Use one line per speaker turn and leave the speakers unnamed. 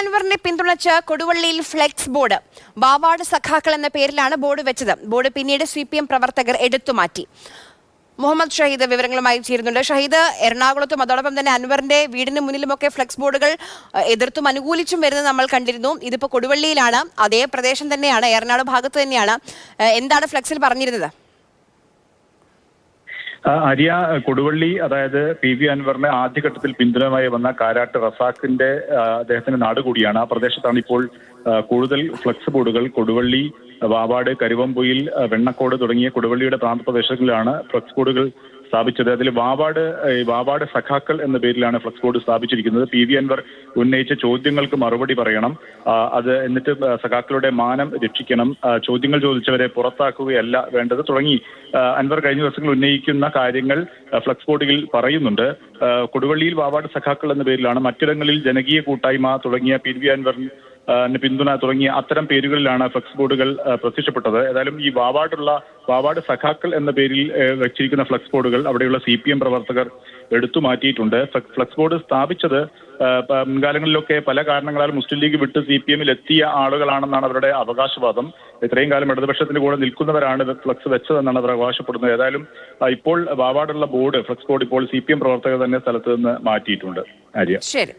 അൻവറിനെ പിന്തുണച്ച് കൊടുവള്ളിയിൽ flex board. Vavad സഖാക്കൾ എന്ന പേരിലാണ് ബോർഡ് വെച്ചത്. ബോർഡ് പിന്നീട് സി പി എം പ്രവർത്തകർ എടുത്തുമാറ്റി മുഹമ്മദ് ഷഹീദ് വിവരങ്ങളുമായി ചേരുന്നുണ്ട്. ഷഹീദ് എറണാകുളത്തും അതോടൊപ്പം തന്നെ അൻവറിന്റെ വീടിന് മുന്നിലുമൊക്കെ ഫ്ലെക്സ് ബോർഡുകൾ എതിർത്തും അനുകൂലിച്ചും വരുന്നത് നമ്മൾ കണ്ടിരുന്നു. ഇതിപ്പോ കൊടുവള്ളിയിലാണ്. അതേ പ്രദേശം തന്നെയാണ്. എറണാകുളം ഭാഗത്ത് തന്നെയാണ്. എന്താണ് ഫ്ലെക്സിൽ പറഞ്ഞിരുന്നത്?
അരിയ കൊടുവള്ളി അതായത് പി വി അൻവറിന് ആദ്യഘട്ടത്തിൽ പിന്തുണയുമായി വന്ന കാരാട്ട് റസാഖിന്റെ അദ്ദേഹത്തിന്റെ നാട് കൂടിയാണ്. ആ പ്രദേശത്താണ് ഇപ്പോൾ കൂടുതൽ ഫ്ലക്സ് ബോർഡുകൾ. കൊടുവള്ളി വാവാട് കരുവമ്പൊയിൽ വെണ്ണക്കോട് തുടങ്ങിയ കൊടുവള്ളിയുടെ പ്രാന്തപ്രദേശങ്ങളിലാണ് ഫ്ലക്സ് ബോർഡുകൾ സ്ഥാപിച്ചത്. അതിൽ വാവാട് വാവാട് സഖാക്കൾ എന്ന പേരിലാണ് ഫ്ലക്സ് ബോർഡ് സ്ഥാപിച്ചിരിക്കുന്നത്. പി വി അൻവർ ഉന്നയിച്ച ചോദ്യങ്ങൾക്ക് മറുപടി പറയണം. അത് എന്നിട്ട് സഖാക്കളുടെ മാനം രക്ഷിക്കണം. ചോദ്യങ്ങൾ ചോദിച്ചവരെ പുറത്താക്കുകയല്ല വേണ്ടത്. തുടങ്ങി അൻവർ കഴിഞ്ഞ ദിവസങ്ങൾ ഉന്നയിക്കുന്ന കാര്യങ്ങൾ ഫ്ലക്സ് ബോർഡിൽ പറയുന്നുണ്ട്. കൊടുവള്ളിയിൽ വാവാട് സഖാക്കൾ എന്ന പേരിലാണ് മറ്റിടങ്ങളിൽ ജനകീയ കൂട്ടായ്മ തുടങ്ങിയ പി വി അൻവർ പിന്തുണ തുടങ്ങിയ അത്തരം പേരുകളിലാണ് ഫ്ലക്സ് ബോർഡുകൾ പ്രത്യക്ഷപ്പെട്ടത്. ഏതായാലും ഈ വാവാടുള്ള വാവാട് സഖാക്കൾ എന്ന പേരിൽ വെച്ചിരിക്കുന്ന ഫ്ലക്സ് ബോർഡുകൾ അവിടെയുള്ള സി പി എം പ്രവർത്തകർ എടുത്തു മാറ്റിയിട്ടുണ്ട്. ഫ്ലക്സ് ബോർഡ് സ്ഥാപിച്ചത് മുൻകാലങ്ങളിലൊക്കെ പല കാരണങ്ങളാൽ മുസ്ലിം ലീഗ് വിട്ട് സി പി എമ്മിൽ എത്തിയ ആളുകളാണെന്നാണ് അവരുടെ അവകാശവാദം. ഇത്രയും കാലം ഇടതുപക്ഷത്തിന്റെ കൂടെ നിൽക്കുന്നവരാണ് ഇത് ഫ്ലക്സ് വെച്ചതെന്നാണ് അവർ അവകാശപ്പെടുന്നത്. ഏതായാലും ഇപ്പോൾ വാവാടുള്ള ബോർഡ് ഫ്ലക്സ് ബോർഡ് ഇപ്പോൾ സി പി എം പ്രവർത്തകർ തന്നെ സ്ഥലത്ത് നിന്ന് മാറ്റിയിട്ടുണ്ട്. ആര്യ?
ശരി.